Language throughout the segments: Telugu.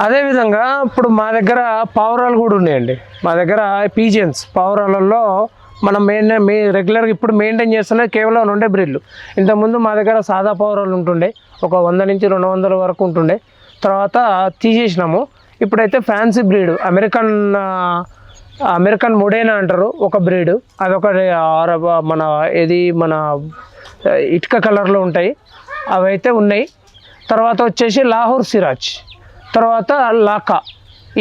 అదేవిధంగా ఇప్పుడు మా దగ్గర పావురాలు కూడా ఉన్నాయండి. మా దగ్గర పీజియన్స్. పావురాలలో మనం మెయిన్ మే రెగ్యులర్గా ఇప్పుడు మెయింటైన్ చేస్తున్న కేవలం రెండే బ్రీడ్లు. ఇంతకుముందు మా దగ్గర సాదా పావురాలు ఉంటుండే. ఒక వంద నుంచి రెండు వందల వరకు ఉంటుండే. తర్వాత తీసేసినాము. ఇప్పుడైతే fancy breed. American American Modena అంటారు. ఒక బ్రీడ్. అదొక మన ఏది మన ఇటుక కలర్లో ఉంటాయి. అవైతే ఉన్నాయి. తర్వాత వచ్చేసి లాహోర్ సిరాజ్. తర్వాత లాకా.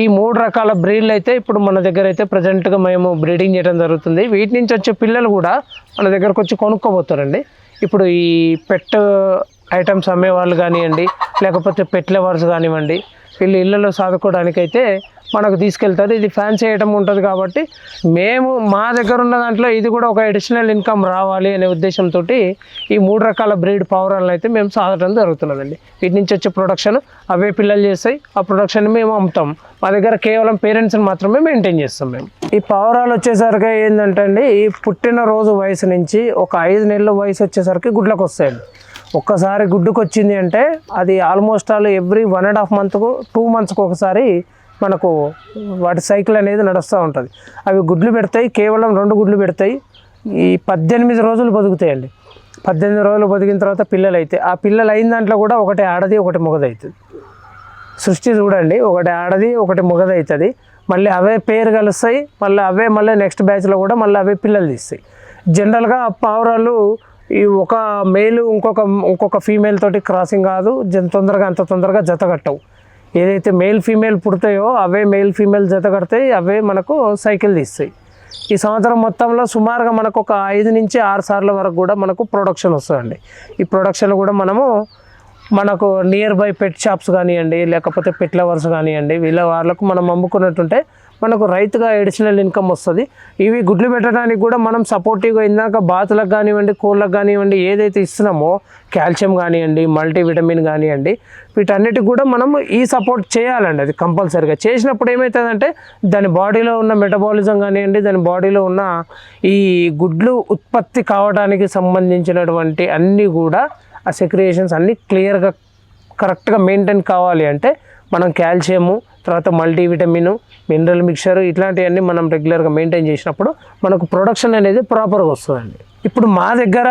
ఈ మూడు రకాల బ్రీడ్లు అయితే ఇప్పుడు మన దగ్గర అయితే ప్రజెంట్గా మేము బ్రీడింగ్ చేయడం జరుగుతుంది. వీటి నుంచి వచ్చే పిల్లలు కూడా మన దగ్గరకు వచ్చి కొనుక్కోబోతారండి. ఇప్పుడు ఈ పెట్ ఐటమ్స్ అమ్మే వాళ్ళు కానివ్వండి లేకపోతే పెట్ లవర్స్ కానివ్వండి వీళ్ళు ఇళ్ళలో సాదుకోవడానికైతే మనకు తీసుకెళ్తుంది. ఇది ఫ్యాన్సీ ఐటమ్ ఉంటుంది కాబట్టి మేము మా దగ్గర ఉన్న దాంట్లో ఇది కూడా ఒక అడిషనల్ ఇన్కమ్ రావాలి అనే ఉద్దేశంతో ఈ మూడు రకాల బ్రీడ్ పావురాలను అయితే మేము సాధడం జరుగుతున్నదండి. వీటి నుంచి వచ్చే ప్రొడక్షన్ అవే పిల్లలు చేస్తాయి. ఆ ప్రొడక్షన్ మేము అమ్ముతాం. మా దగ్గర కేవలం పేరెంట్స్ని మాత్రమే మెయింటైన్ చేస్తాం మేము. ఈ పావురాలు వచ్చేసరికి ఏంటంటే అండి ఈ పుట్టినరోజు వయసు నుంచి ఒక ఐదు నెలల వయసు వచ్చేసరికి గుడ్లకు వస్తాయండి. ఒక్కసారి గుడ్డుకు వచ్చింది అంటే అది almost all every one and half మంత్కు two మంత్స్కి ఒకసారి మనకు వాటి సైకిల్ అనేది నడుస్తూ ఉంటుంది. అవి గుడ్లు పెడతాయి కేవలం రెండు గుడ్లు పెడతాయి. ఈ పద్దెనిమిది రోజులు బతుకుతాయండి. పద్దెనిమిది రోజులు బతికిన తర్వాత పిల్లలు అయితే ఆ పిల్లలు అయిన దాంట్లో కూడా ఒకటి ఆడది ఒకటి మొగదవుతుంది సృష్టి చూడండి ఒకటి ఆడది ఒకటి మొగదవుతుంది మళ్ళీ అవే పేరు కలుస్తాయి మళ్ళీ అవే మళ్ళీ నెక్స్ట్ బ్యాచ్లో కూడా మళ్ళీ అవే పిల్లలు తీస్తాయి. జనరల్గా పావురాలు ఈ ఒక మేలు ఇంకొక ఇంకొక ఫీమేల్ తోటి క్రాసింగ్ కాదు తొందరగా అంత తొందరగా జతగట్టవు ఏదైతే మేల్ ఫీమేల్ పుడతాయో అవే మేల్ ఫీమేల్ జత కడతాయి అవే మనకు సైకిల్ తీస్తాయి. ఈ సంవత్సరం మొత్తంలో సుమారుగా మనకు ఒక ఐదు నుంచి ఆరు సార్ల వరకు కూడా మనకు ప్రొడక్షన్ వస్తుందండి. ఈ ప్రొడక్షన్ కూడా మనము మనకు నియర్ బై పెట్ షాప్స్ కానివ్వండి లేకపోతే పెట్ లవర్స్ కానివ్వండి వీళ్ళ వాళ్ళకు మనం అమ్ముకున్నట్టుంటే మనకు రైతుగా అడిషనల్ ఇన్కమ్ వస్తుంది. ఇవి గుడ్లు పెట్టడానికి కూడా మనం సపోర్టివ్గా ఇందాక బాతులకు కానివ్వండి కోళ్ళకు కానివ్వండి ఏదైతే ఇస్తున్నామో కాల్షియం కానివ్వండి మల్టీవిటమిన్ కానివ్వండి వీటన్నిటికి కూడా మనం ఈ సపోర్ట్ చేయాలండి. అది కంపల్సరీగా చేసినప్పుడు ఏమవుతుందంటే దాని బాడీలో ఉన్న మెటబాలిజం కానివ్వండి దాని బాడీలో ఉన్న ఈ గుడ్లు ఉత్పత్తి కావడానికి సంబంధించినటువంటి అన్నీ కూడా ఆ సెక్రియేషన్స్ అన్నీ క్లియర్గా కరెక్ట్గా మెయింటైన్ కావాలి అంటే మనం కాల్షియము తర్వాత మల్టీవిటమిన్ మినరల్ మిక్చర్ ఇట్లాంటివన్నీ మనం రెగ్యులర్గా మెయింటైన్ చేసినప్పుడు మనకు ప్రొడక్షన్ అనేది ప్రాపర్గా వస్తుందండి. ఇప్పుడు మా దగ్గర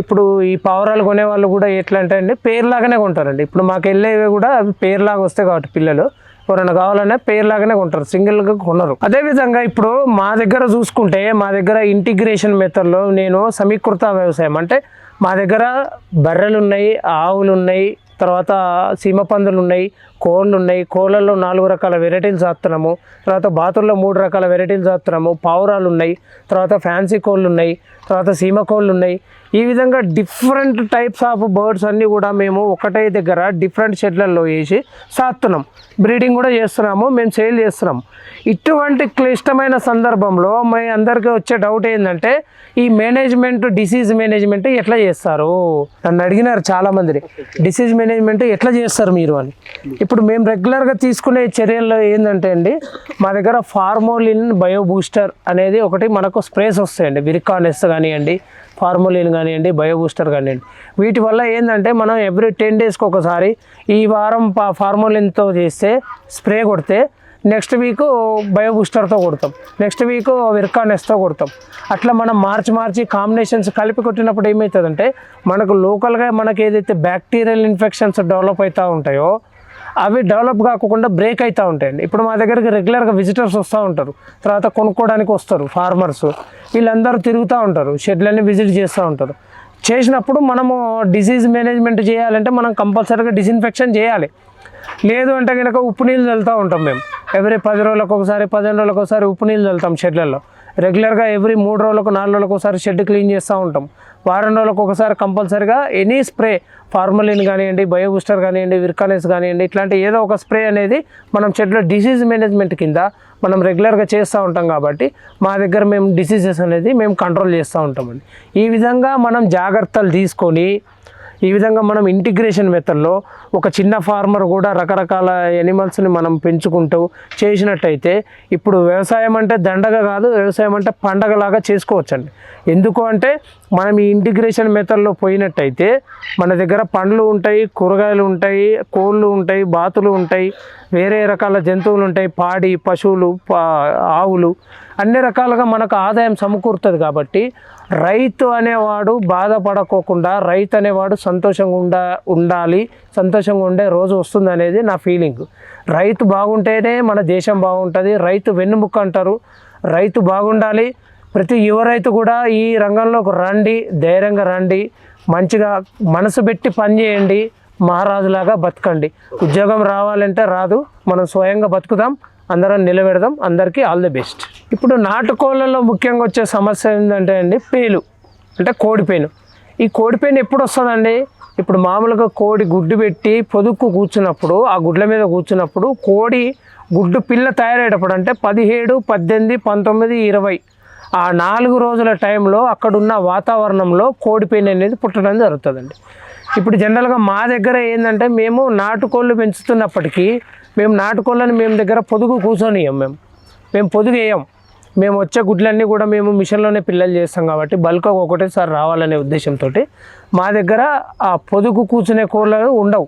ఇప్పుడు ఈ పావురాలు కొనే వాళ్ళు కూడా ఎట్లా అంటే అండి పేరులాగానే కొంటారండి. ఇప్పుడు మాకు వెళ్ళేవి కూడా అవి పేరులాగా వస్తాయి కాబట్టి పిల్లలు. ఎవరైనా కావాలన్నా పేరులాగానే కొంటారు సింగిల్గా కొనరు. అదేవిధంగా ఇప్పుడు మా దగ్గర చూసుకుంటే మా దగ్గర ఇంటిగ్రేషన్ మెథడ్లో నేను సమీకృత వ్యవసాయం అంటే మా దగ్గర బర్రెలు ఉన్నాయి ఆవులు ఉన్నాయి తర్వాత సీమ పందులు ఉన్నాయి కోళ్ళు ఉన్నాయి కోళ్ళల్లో నాలుగు రకాల వెరైటీలు చేస్తున్నాము తర్వాత బాతుల్లో మూడు రకాల వెరైటీలు చేస్తున్నాము పావురాలు ఉన్నాయి తర్వాత ఫ్యాన్సీ కోళ్ళు ఉన్నాయి తర్వాత సీమ కోళ్ళు ఉన్నాయి ఈ విధంగా డిఫరెంట్ టైప్స్ ఆఫ్ బర్డ్స్ అన్నీ కూడా మేము ఒకటే దగ్గర డిఫరెంట్ షెడ్లలో వేసి సాస్తున్నాం బ్రీడింగ్ కూడా చేస్తున్నాము మేము సేల్ చేస్తున్నాం. ఇటువంటి క్లిష్టమైన సందర్భంలో మీ అందరికీ వచ్చే డౌట్ ఏంటంటే ఈ మేనేజ్మెంట్ డిసీజ్ మేనేజ్మెంట్ ఎట్లా చేస్తారు? నన్ను అడిగినారు చాలామందిని డిసీజ్ మేనేజ్మెంట్ ఎట్లా చేస్తారు మీరు అని. ఇప్పుడు మేము రెగ్యులర్గా తీసుకునే చర్యల్లో ఏంటంటే అండి మా దగ్గర ఫార్మోలిన్ బయో బూస్టర్ అనేది ఒకటి మనకు స్ప్రేస్ వస్తాయండి. విరికానెస్ కానివ్వండి ఫార్మోలిన్ కానివ్వండి బయో బూస్టర్ కానివ్వండి. వీటి వల్ల ఏంటంటే మనం ఎవ్రీ టెన్ డేస్కి ఒకసారి ఈ వారం ఫా ఫార్మోలిన్తో చేస్తే స్ప్రే కొడితే నెక్స్ట్ వీక్ బయో బూస్టర్తో కొడతాం. నెక్స్ట్ వీక్ విర్కానెస్తో కొడతాం. అట్లా మనం మార్చి మార్చి కాంబినేషన్స్ కలిపి కొట్టినప్పుడు ఏమవుతుందంటే మనకు లోకల్గా మనకి ఏదైతే బ్యాక్టీరియల్ ఇన్ఫెక్షన్స్ డెవలప్ అవుతూ ఉంటాయో అవి డెవలప్ కాకుండా బ్రేక్ అవుతూ ఉంటాయండి. ఇప్పుడు మా దగ్గరికి రెగ్యులర్గా విజిటర్స్ వస్తూ ఉంటారు. తర్వాత కొనుక్కోవడానికి వస్తారు ఫార్మర్స్. వీళ్ళందరూ తిరుగుతూ ఉంటారు షెడ్లన్నీ విజిట్ చేస్తూ ఉంటారు. చేసినప్పుడు మనము డిసీజ్ మేనేజ్మెంట్ చేయాలంటే మనం కంపల్సరీగా డిస్ఇన్ఫెక్షన్ చేయాలి. లేదు అంటే కనుక ఉప్పు నీళ్ళు చల్లుతూ ఉంటాం మేము. ఎవ్రీ పది రోజులకు ఒకసారి పదిహేను రోజులకు ఒకసారి ఉప్పు నీళ్ళు చల్లుతాం షెడ్లలో. రెగ్యులర్గా ఎవ్రీ మూడు రోజులకు నాలుగు రోజులకు ఒకసారి షెడ్ క్లీన్ చేస్తూ ఉంటాం. వారం రోజులకు ఒకసారి కంపల్సరీగా ఎనీ స్ప్రే ఫార్మలిన్ కానివ్వండి బయో బూస్టర్ కానివ్వండి విర్కానెస్ కానివ్వండి ఇట్లాంటి ఏదో ఒక స్ప్రే అనేది మనం షెడ్లో డిసీజ్ మేనేజ్మెంట్ కింద మనం రెగ్యులర్గా చేస్తూ ఉంటాం కాబట్టి మా దగ్గర మేము డిసీజెస్ అనేది మేము కంట్రోల్ చేస్తూ ఉంటామండి. ఈ విధంగా మనం జాగ్రత్తలు తీసుకొని ఈ విధంగా మనం ఇంటిగ్రేషన్ మెథడ్లో ఒక చిన్న ఫార్మర్ కూడా రకరకాల ఎనిమల్స్ని మనం పెంచుకుంటూ చేసినట్టయితే ఇప్పుడు వ్యవసాయం అంటే దండగ కాదు వ్యవసాయం అంటే పండగలాగా చేసుకోవచ్చండి. ఎందుకు అంటే మనం ఈ ఇంటిగ్రేషన్ మెథడ్లో పోయినట్టయితే మన దగ్గర పండ్లు ఉంటాయి కూరగాయలు ఉంటాయి కోళ్ళు ఉంటాయి బాతులు ఉంటాయి వేరే రకాల జంతువులు ఉంటాయి పాడి పశువులు పా ఆవులు అన్ని రకాలుగా మనకు ఆదాయం సమకూరుతుంది కాబట్టి రైతు అనేవాడు బాధపడకోకుండా రైతు అనేవాడు సంతోషంగా ఉండ ఉండాలి సంతోషంగా ఉండే రోజు వస్తుంది అనేది నా ఫీలింగ్. రైతు బాగుంటేనే మన దేశం బాగుంటుంది. రైతు వెన్నుముక్క అంటారు. రైతు బాగుండాలి. ప్రతి యువ రైతు కూడా ఈ రంగంలోకి రండి ధైర్యంగా రండి మంచిగా మనసు పెట్టి పని చేయండి మహారాజులాగా బతకండి. ఉద్యోగం రావాలంటే రాదు మనం స్వయంగా బతుకుదాం. అందరం నిలబెడదాం. అందరికీ ఆల్ ది బెస్ట్. ఇప్పుడు నాటుకోళ్ళలో ముఖ్యంగా వచ్చే సమస్య ఏంటంటే అండి పేలు. అంటే కోడిపేను ఈ కోడిపేను ఎప్పుడు వస్తుందండి? ఇప్పుడు మామూలుగా కోడి గుడ్డు పెట్టి పొదుక్కు కూర్చున్నప్పుడు ఆ గుడ్ల మీద కూర్చున్నప్పుడు కోడి గుడ్డు పిల్ల తయారయ్యేటప్పుడు అంటే పదిహేడు పద్దెనిమిది పంతొమ్మిది ఇరవై ఆ నాలుగు రోజుల టైంలో అక్కడున్న వాతావరణంలో కోడిపేను అనేది పుట్టడం జరుగుతుందండి. ఇప్పుడు జనరల్గా మా దగ్గర ఏంటంటే మేము నాటుకోళ్ళు పెంచుతున్నప్పటికీ మేము నాటుకోళ్ళని మేము దగ్గర పొదుగు కూర్చొనియం మేము. మేము పొదుగు వేయం మేము వచ్చే గుడ్లన్నీ కూడా మేము మిషన్లోనే పిల్లలు చేస్తాం కాబట్టి బల్క్ ఒకటేసారి రావాలనే ఉద్దేశంతో మా దగ్గర ఆ పొదుగు కూర్చునే కోళ్ళు ఉండవు.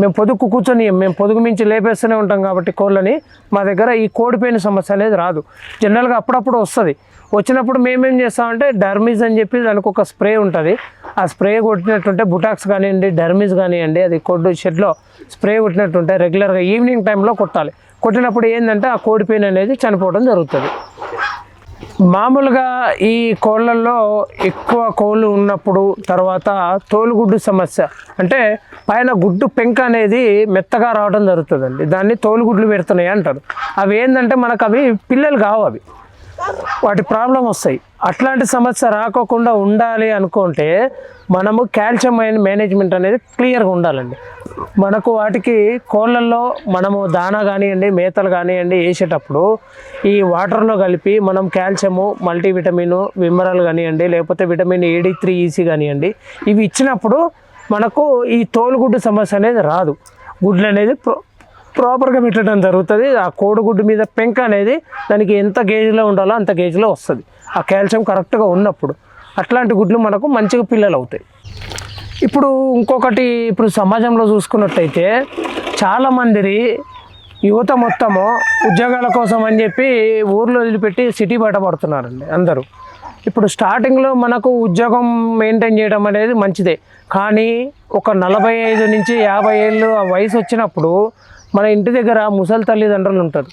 మేము పొదుగు కూర్చొని మేము పొదుగు మించి లేపేస్తూనే ఉంటాం కాబట్టి కోళ్ళని మా దగ్గర ఈ కోడిపోయిన సమస్య అనేది రాదు. జనరల్గా అప్పుడప్పుడు వస్తుంది. వచ్చినప్పుడు మేమేం చేస్తామంటే డర్మీస్ అని చెప్పి దానికి ఒక స్ప్రే ఉంటుంది. ఆ స్ప్రే కొట్టినట్టుంటే బుటాక్స్ కానివ్వండి డర్మీస్ కానివ్వండి అది కొడ్డు షెడ్లో స్ప్రే కొట్టినట్టుంటే రెగ్యులర్గా ఈవినింగ్ టైంలో కొట్టాలి. కొట్టినప్పుడు ఏంటంటే ఆ కోడిపోయిన అనేది చనిపోవడం జరుగుతుంది. మామూలుగా ఈ కోళ్ళల్లో ఎక్కువ కోళ్ళు ఉన్నప్పుడు తర్వాత తోలుగుడ్డు సమస్య. అంటే పైన గుడ్డు పెంక అనేది మెత్తగా రావడం జరుగుతుందండి. దాన్ని తోలుగుడ్లు పెడుతున్నాయి అంటారు. అవి ఏంటంటే మనకు అవి పిల్లలు కావు అవి. వాటి ప్రాబ్లం వస్తాయి. అట్లాంటి సమస్య రాకోకుండా ఉండాలి అనుకుంటే మనము కాల్షియం మేనేజ్మెంట్ అనేది క్లియర్గా ఉండాలండి. మనకు వాటికి కోళ్ళల్లో మనము దానా కానివ్వండి మేతలు కానివ్వండి వేసేటప్పుడు ఈ వాటర్లో కలిపి మనం కాల్షియము మల్టీవిటమిన్ విమరాలు కానివ్వండి లేకపోతే విటమిన్ ఏడి త్రీ ఈసీ కానివ్వండి ఇవి ఇచ్చినప్పుడు మనకు ఈ తోలుగుడ్డు సమస్య అనేది రాదు. గుడ్లు అనేది ప్రో- ప్రాపర్గా పెట్టడం జరుగుతుంది. ఆ కోడిగుడ్డు మీద పెంక అనేది దానికి ఎంత గేజ్లో ఉండాలో అంత గేజ్లో వస్తుంది. ఆ కాల్షియం కరెక్ట్గా ఉన్నప్పుడు అట్లాంటి గుడ్లు మనకు మంచిగా పిల్లలు అవుతాయి ఇప్పుడు ఇంకొకటి ఇప్పుడు సమాజంలో చూసుకున్నట్టయితే చాలామంది యువత మొత్తము ఉద్యోగాల కోసం అని చెప్పి ఊర్లో వదిలిపెట్టి సిటీ బయట పడుతున్నారండి అందరూ. ఇప్పుడు స్టార్టింగ్లో మనకు ఉద్యోగం మెయింటైన్ చేయడం అనేది మంచిదే. కానీ ఒక నలభై ఐదు నుంచి యాభై ఏళ్ళు ఆ వయసు వచ్చినప్పుడు మన ఇంటి దగ్గర ముసలి తల్లిదండ్రులు ఉంటారు.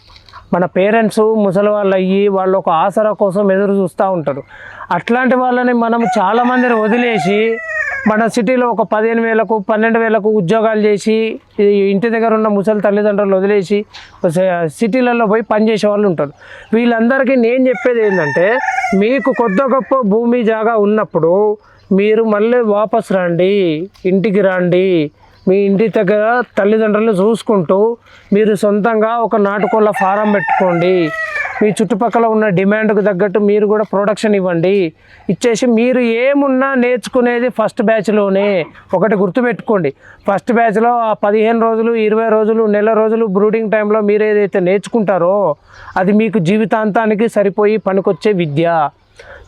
మన పేరెంట్స్ ముసలి వాళ్ళు అయ్యి వాళ్ళు ఒక ఆసరా కోసం ఎదురు చూస్తూ ఉంటారు. అట్లాంటి వాళ్ళని మనం చాలామందిని వదిలేసి మన సిటీలో ఒక పదిహేను వేలకు పన్నెండు వేలకు ఉద్యోగాలు చేసి ఇంటి దగ్గర ఉన్న ముసలి తల్లిదండ్రులు వదిలేసి సిటీలలో పోయి పనిచేసే వాళ్ళు ఉంటారు. వీళ్ళందరికీ నేను చెప్పేది ఏంటంటే మీకు కొద్ది గొప్ప భూమి జాగా ఉన్నప్పుడు మీరు మళ్ళీ వాపస్ రండి ఇంటికి రండి మీ ఇంటి దగ్గర తల్లిదండ్రులు చూసుకుంటూ మీరు సొంతంగా ఒక నాటుకోళ్ళ ఫారం పెట్టుకోండి. మీ చుట్టుపక్కల ఉన్న డిమాండ్కు తగ్గట్టు మీరు కూడా ప్రొడక్షన్ ఇవ్వండి. ఇచ్చేసి మీరు ఏమున్నా నేర్చుకునేది ఫస్ట్ బ్యాచ్లోనే ఒకటి గుర్తుపెట్టుకోండి. ఫస్ట్ బ్యాచ్లో ఆ పదిహేను రోజులు ఇరవై రోజులు నెల రోజులు బ్రూడింగ్ టైంలో మీరు ఏదైతే నేర్చుకుంటారో అది మీకు జీవితాంతానికి సరిపోయి పనికొచ్చే విద్య.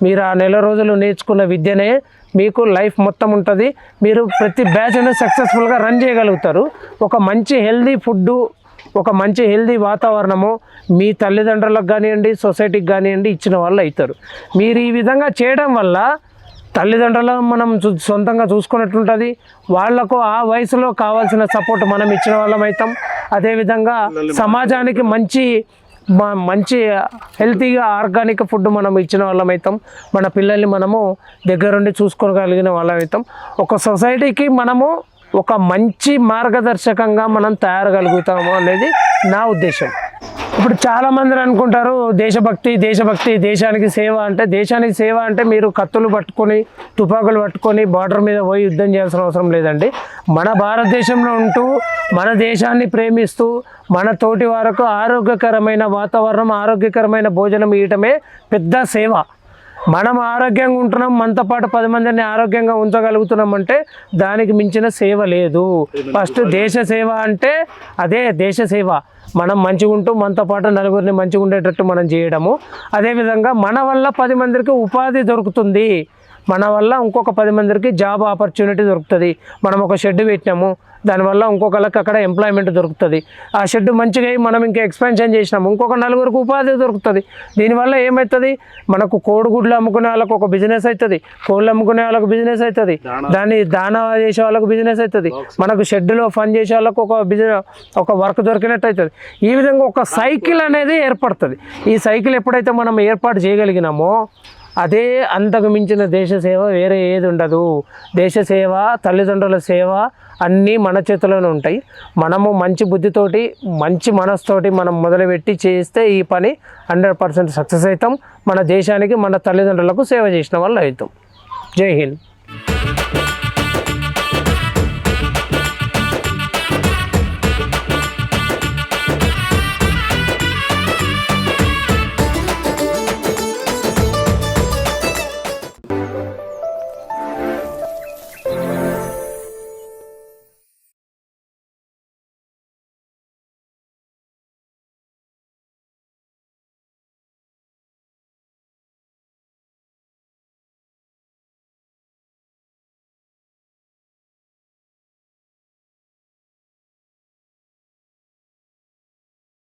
మీరు ఆ నెల రోజులు నేర్చుకున్న విద్యనే మీకు లైఫ్ మొత్తం ఉంటుంది. మీరు ప్రతి బ్యాచ్ను సక్సెస్ఫుల్గా రన్ చేయగలుగుతారు. ఒక మంచి హెల్దీ ఫుడ్డు ఒక మంచి హెల్దీ వాతావరణము మీ తల్లిదండ్రులకు కానివ్వండి సొసైటీకి కానివ్వండి ఇచ్చిన వాళ్ళు అవుతారు. మీరు ఈ విధంగా చేయడం వల్ల తల్లిదండ్రులను మనం సొంతంగా చూసుకున్నట్టు ఉంటుంది. వాళ్ళకు ఆ వయసులో కావాల్సిన సపోర్ట్ మనం ఇచ్చిన వాళ్ళం అవుతాం. అదేవిధంగా సమాజానికి మంచి మంచి హెల్తీగా ఆర్గానిక్ ఫుడ్ మనం ఇచ్చిన వాళ్ళం అవుతాం మన పిల్లల్ని మనము దగ్గరుండి చూసుకోగలిగిన వాళ్ళం అవుతాం ఒక సొసైటీకి మనము ఒక మంచి మార్గదర్శకంగా మనం తయారగలుగుతాము అనేది నా ఉద్దేశం. ఇప్పుడు చాలా మంది అనుకుంటారు దేశభక్తి దేశభక్తి దేశానికి సేవ అంటే దేశానికి సేవ అంటే మీరు కత్తులు పట్టుకొని తుపాకులు పట్టుకొని బార్డర్ మీద పోయి యుద్ధం చేయాల్సిన అవసరం లేదండి. మన భారతదేశంలో ఉంటూ మన దేశాన్ని ప్రేమిస్తూ మన తోటి వారికి ఆరోగ్యకరమైన వాతావరణం ఆరోగ్యకరమైన భోజనం ఇవ్వటమే పెద్ద సేవ. మనం ఆరోగ్యంగా ఉంటున్నాం మనతో పాటు పది మందిని ఆరోగ్యంగా ఉంచగలుగుతున్నాం అంటే దానికి మించిన సేవ లేదు. ఫస్ట్ దేశ సేవ అంటే అదే దేశ సేవ. మనం మంచిగా ఉంటూ మనతో పాటు నలుగురిని మంచిగా ఉండేటట్టు మనం చేయడము. అదేవిధంగా మన వల్ల పది మందికి ఉపాధి దొరుకుతుంది. మన వల్ల ఇంకొక పది మందికి జాబ్ ఆపర్చునిటీ దొరుకుతుంది. మనం ఒక షెడ్ పెట్టినాము. దానివల్ల ఇంకొకళ్ళకి అక్కడ ఎంప్లాయ్మెంట్ దొరుకుతుంది. ఆ షెడ్ మంచిగా మనం ఇంకా ఎక్స్పాన్షన్ చేసినాము ఇంకొక నలుగురికి ఉపాధి దొరుకుతుంది. దీనివల్ల ఏమవుతుంది మనకు కోడిగుడ్లు అమ్ముకునే వాళ్ళకు ఒక బిజినెస్ అవుతుంది కోళ్ళు అమ్ముకునే వాళ్ళకు బిజినెస్ అవుతుంది దాన్ని దానా చేసే వాళ్ళకు బిజినెస్ అవుతుంది మనకు షెడ్లో ఫన్ చేసే వాళ్ళకు ఒక బిజినెస్ ఒక వర్క్ దొరికినట్టు అవుతుంది ఈ విధంగా ఒక సైకిల్ అనేది ఏర్పడుతుంది. ఈ సైకిల్ ఎప్పుడైతే మనం ఏర్పాటు చేయగలిగినామో అదే అంతకు మించిన దేశ సేవ వేరే ఏది ఉండదు. దేశ సేవ తల్లిదండ్రుల సేవ అన్నీ మన చేతిలోనే ఉంటాయి. మనము మంచి బుద్ధితోటి మంచి మనసుతోటి మనం మొదలుపెట్టి చేస్తే ఈ పని హండ్రెడ్ పర్సెంట్ సక్సెస్ అవుతాం. మన దేశానికి మన తల్లిదండ్రులకు సేవ చేసిన వాళ్ళు అవుతాం. జై హింద్.